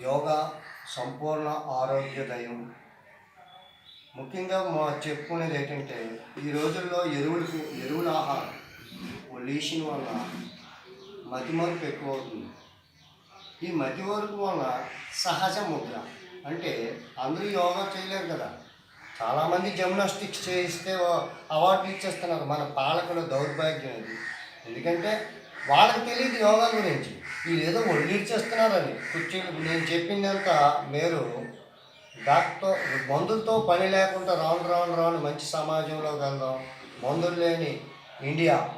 యోగా సంపూర్ణ ఆరోగ్యదయం ముఖ్యంగా మా చెప్పుకునేది ఏంటంటే ఈ రోజుల్లో ఎరువులకు ఎరువుల ఆహారం పొల్యూషన్ వల్ల మతిమరుపు ఎక్కువ అవుతుంది ఈ మతిమరుపు వల్ల సహజ ముద్ర అంటే అందరూ యోగా చేయలేరు కదా. చాలామంది జిమ్నాస్టిక్స్ చేయిస్తే అవార్డులు ఇచ్చేస్తున్నారు మన పాలకుల దౌర్భాగ్యం అది ఎందుకంటే వాళ్ళకి తెలియదు యోగా గురించి. వీళ్ళేదో ఏదో ఒళ్ళిచ్చేస్తున్నారని కుర్చీలు నేను చెప్పిందంతా మీరు డాక్టర్ మందులతో పని లేకుండా రాను రాను రాను మంచి సమాజంలో వెళ్దాం మందులు లేని ఇండియా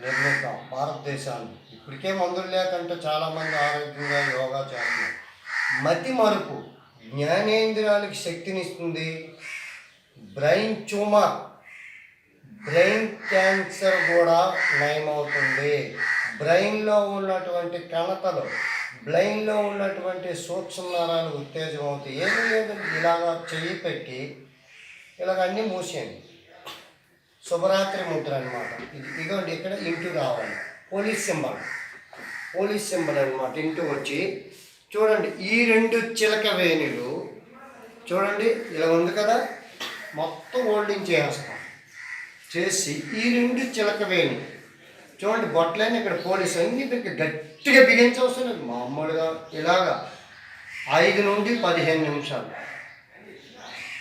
నిర్మిద్దాం. భారతదేశాన్ని. ఇప్పటికే మందులు లేకంటే చాలామంది ఆరోగ్యంగా యోగా చేస్తున్నారు. మతి మరుపు. జ్ఞానేంద్రియాలకు శక్తినిస్తుంది బ్రెయిన్ ట్యూమర్. బ్రెయిన్ క్యాన్సర్ కూడా నయమవుతుంది. బ్రెయిన్లో ఉన్నటువంటి కణతలు బ్రెయిన్లో ఉన్నటువంటి సూక్ష్మనరాలు ఉత్తేజం అవుతాయి ఏమీ లేదు ఇలాగా చెయ్యి పెట్టి ఇలాగ అన్నీ మూసేయండి. శుభరాత్రి ముద్ర అనమాట ఇది ఇదిగోండి ఇక్కడ ఇంటూ రావాలి పోలీస్ సింబల్. పోలీస్ సింబల్ అనమాట ఇంటూ వచ్చి. చూడండి ఈ రెండు చిలక వేణులు చూడండి ఇలా ఉంది కదా మొత్తం హోల్డింగ్ చేసేస్తాం. చేసి ఈ రెండు చిలక వేణి చూడండి బొట్టలైన ఇక్కడ పోలీస్ అన్ని దగ్గర గట్టిగా బిగించవసరం లేదు మామూలుగా ఇలాగా ఐదు నుండి పదిహేను నిమిషాలు.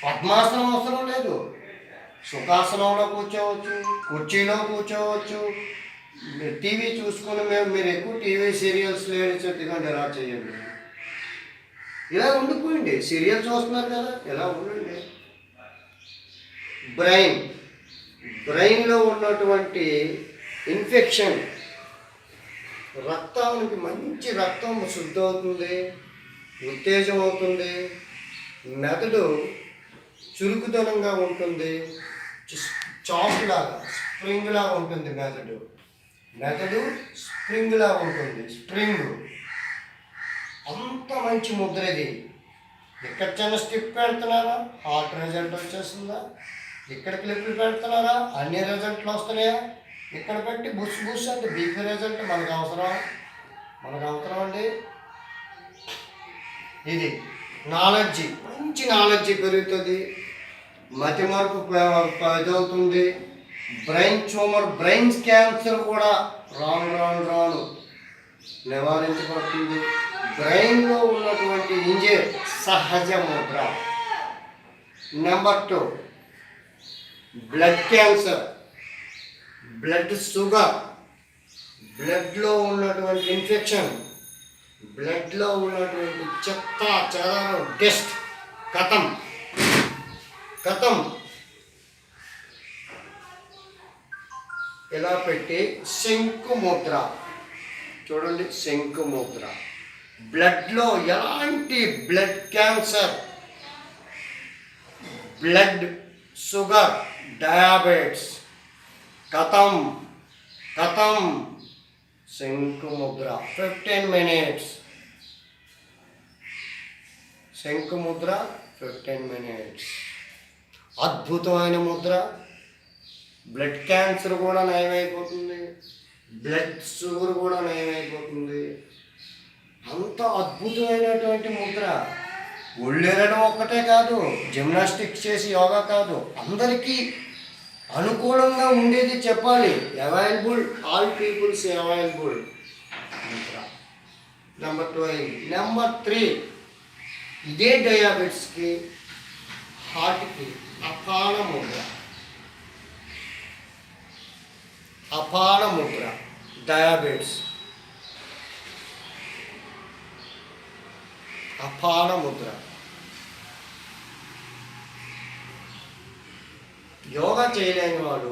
పద్మాసనం అవసరం లేదు. సుఖాసనంలో కూర్చోవచ్చు కుర్చీలో కూర్చోవచ్చు. టీవీ చూసుకుని మేము మీరు ఎక్కువ టీవీ సీరియల్స్ లేని చెప్పండి ఎలా చేయండి. ఇలా ఉండిపోయింది. సీరియల్ చూస్తున్నారు కదా ఇలా ఉండండి. బ్రెయిన్ బ్రెయిన్లో ఉన్నటువంటి ఇన్ఫెక్షన్. రక్తానికి మంచి రక్తం శుద్ధి అవుతుంది ఉత్తేజం అవుతుంది మెదడు చురుకుదనంగా ఉంటుంది చాక్ లాగా స్ప్రింగ్ లాగా ఉంటుంది మెదడు. మెదడు స్ప్రింగ్ లాగా ఉంటుంది స్ప్రింగ్. అంత మంచి ముద్ర ఇది. ఇక్కడ చిన్న స్టిప్ పెడుతున్నారా? హార్ట్ రిజల్ట్ వచ్చేస్తుందా? ఇక్కడ క్లిప్లు పెడుతున్నారా? అన్ని రిజల్ట్లు వస్తున్నాయా? ఇక్కడ పెట్టి బుష్ బుష్ అంటే బీపీ రిజల్ట్ మనకు అవసరం? మనకు అవసరం అండి? ఇది నాలెడ్జి మంచి నాలెడ్జి పెరుగుతుంది. మతి మార్పు ఇదవుతుంది. బ్రెయిన్ ట్యూమర్ బ్రెయిన్ క్యాన్సర్ కూడా రాను రాను రాను నివారించబడుతుంది. బ్రెయిన్లో ఉన్నటువంటి ఇంజర్ సహజ Mudra. Number two blood cancer. Blood sugar బ్లడ్లో ఉన్నటువంటి ఇన్ఫెక్షన్ బ్లడ్లో ఉన్నటువంటి చెత్త చెదారం డెస్ట్ కథం కథం. ఇలా పెట్టి శంకు ముద్ర. చూడండి శంకు ముద్ర. బ్లడ్లో ఎలాంటి blood cancer? Blood sugar diabetes. కథం కథం. శంకు ముద్ర. ఫిఫ్టీన్ మినిట్స్ శంకు ముద్ర ఫిఫ్టీన్ మినిట్స్ అద్భుతమైన ముద్ర. బ్లడ్ క్యాన్సర్ కూడా నయమైపోతుంది. బ్లడ్ షుగర్ కూడా నయమైపోతుంది. అంత అద్భుతమైనటువంటి ముద్ర. ఒళ్ళేరడం ఒక్కటే కాదు జిమ్నాస్టిక్స్ చేసి యోగా కాదు అందరికీ అనుకూలంగా ఉండేది చెప్పాలి. Available all peoples available number two అయింది. నెంబర్ త్రీ ఇదే డయాబెటిస్కి హార్ట్కి అపాన ముద్ర. అపాన ముద్ర. డయాబెటిస్ అపాన ముద్ర. యోగా చేయలేని వాడు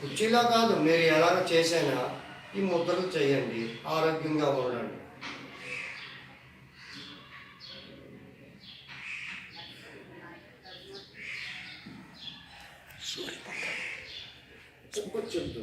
కుర్చీలో కాదు మీరు ఎలాగ చేసినా ఈ ముద్రలు చేయండి ఆరోగ్యంగా ఉండండి. చెప్పు చెప్తూ